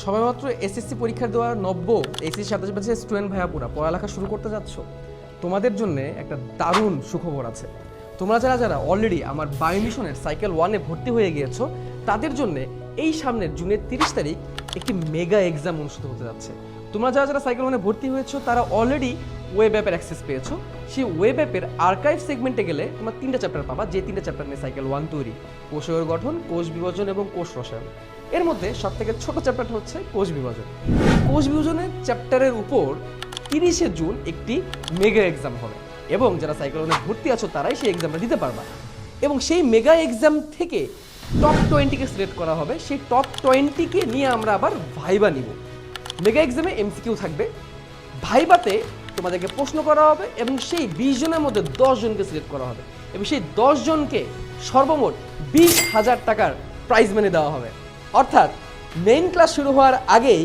সবেমাত্র এসএসসি পরীক্ষা দেওয়া নব্য এসএসসি সাতাশ ব্যাচের স্টুডেন্ট ভাইয়া পুরা পড়ালেখা শুরু করতে যাচ্ছ, তোমাদের জন্য একটা দারুণ সুখবর আছে। তোমরা যারা যারা অলরেডি আমার বায়োমিশনের সাইকেল ওয়ানে ভর্তি হয়ে গিয়েছো, তাদের জন্য এই সামনের জুনের তিরিশ তারিখ একটি মেগা এক্সাম অনুষ্ঠিত হতে যাচ্ছে। তোমরা যারা যারা সাইকেল ওয়ানে ভর্তি হয়েছো, তারা অলরেডি ওয়েব অ্যাপের অ্যাক্সেস পেয়েছ। সেই ওয়েব অ্যাপের আর্কাইভ সেগমেন্টে গেলে তোমরা তিনটা চ্যাপ্টার পাবা, যে তিনটা চ্যাপ্টার নিয়ে সাইকেল ওয়ান তৈরি। কোষের গঠন, কোষ বিভাজন এবং কোষ রসায়ন। এর মধ্যে সব থেকে ছোট চ্যাপ্টারটা হচ্ছে কোষ বিভাজন। কোষ বিভাজনের চ্যাপ্টারের উপর তিরিশে জুন একটি মেগা এক্সাম হবে এবং যারা সাইকেল ভর্তি আছো তারাই সেই এক্সামটা দিতে পারবা। এবং সেই মেগা এক্সাম থেকে টপ টোয়েন্টিকে সিলেক্ট করা হবে, সেই টপ টোয়েন্টিকে নিয়ে আমরা আবার ভাইবা নিব। মেগা এক্সামে এমসিকিউ থাকবে। ভাইবাতে তোমাদেরকে প্রশ্ন করা হবে এবং সেই বিশ জনের মধ্যে জনকে সিলেক্ট করা হবে। এবং সেই জনকে সর্বমোট বিশ হাজার টাকার প্রাইজ মানি দেওয়া হবে। অর্থাৎ মেইন ক্লাস শুরু হওয়ার আগেই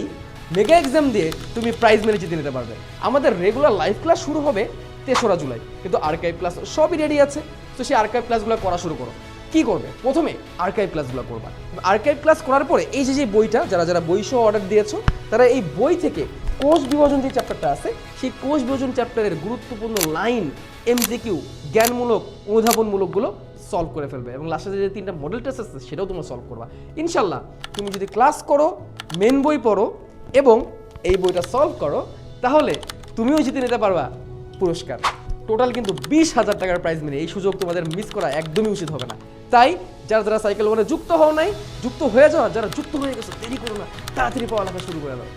মেগা এক্সাম দিয়ে তুমি প্রাইজ মেনে জিতে নিতে পারবে। আমাদের রেগুলার লাইভ ক্লাস শুরু হবে তেসরা জুলাই। কিন্তু আর্কাইভ ক্লাস সবই রেডি আছে। তো সেই আর্কাইভ ক্লাসগুলো করা শুরু করো। কি করবে? প্রথমে আর্কাইভ ক্লাসগুলো করবা। আর্কাইভ ক্লাস করার পরে এই যে যে বইটা, যারা যারা বই সহ অর্ডার দিয়েছ, তারা এই বই থেকে কোষ বিভাজন যে চ্যাপ্টারটা আছে, সেই কোষ বিভাজন চ্যাপ্টারের গুরুত্বপূর্ণ লাইন এমসিকিউ জ্ঞানমূলক অনুধাবনমূলকগুলো সলভ করে ফেলবে এবং লাস্টে যে তিনটা মডেল টেস্ট আছে, সেটাও তোমরা সলভ করবা। ইনশাল্লাহ তুমি যদি ক্লাস করো মেন বই পড়ো এবং এই বইটা সলভ করো, তাহলে তুমিও জিতে নিতে পারবা পুরস্কার। টোটাল কিন্তু বিশ হাজার টাকার প্রাইজ মিলে এই সুযোগ তোমাদের মিস করা একদমই উচিত হবে না। তাই যারা যারা সাইকেল ওয়ানে যুক্ত হও নাই, যুক্ত হয়ে যাওয়া যারা যুক্ত হয়ে গেছো, দেরি করো না, তাড়াতাড়ি পড়ালেখা শুরু করে দাও।